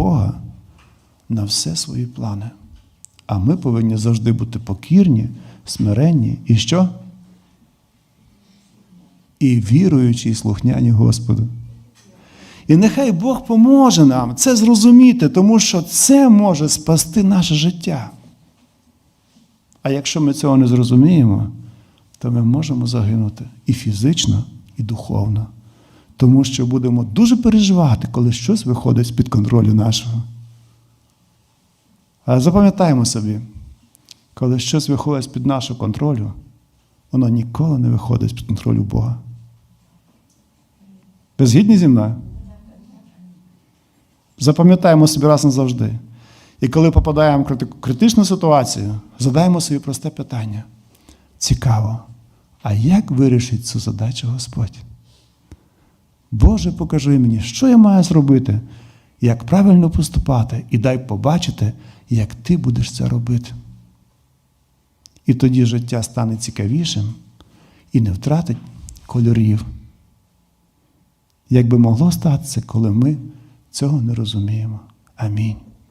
Бога на все свої плани. А ми повинні завжди бути покірні, смиренні і що? І віруючі, і слухняні Господу. І нехай Бог поможе нам це зрозуміти, тому що це може спасти наше життя. А якщо ми цього не зрозуміємо, то ми можемо загинути і фізично, і духовно. Тому що будемо дуже переживати, коли щось виходить з-під контролю нашого. Але запам'ятаємо собі, коли щось виходить з-під нашого контролю, воно ніколи не виходить з-під контролю Бога. Ви згідні зі мною? Запам'ятаємо собі раз назавжди. І коли попадаємо в критичну ситуацію, задаємо собі просте питання. Цікаво, а як вирішить цю задачу Господь? Боже, покажи мені, що я маю зробити, як правильно поступати, і дай побачити, як ти будеш це робити. І тоді життя стане цікавішим і не втратить кольорів. Як би могло статися, коли ми цього не розуміємо. Амінь.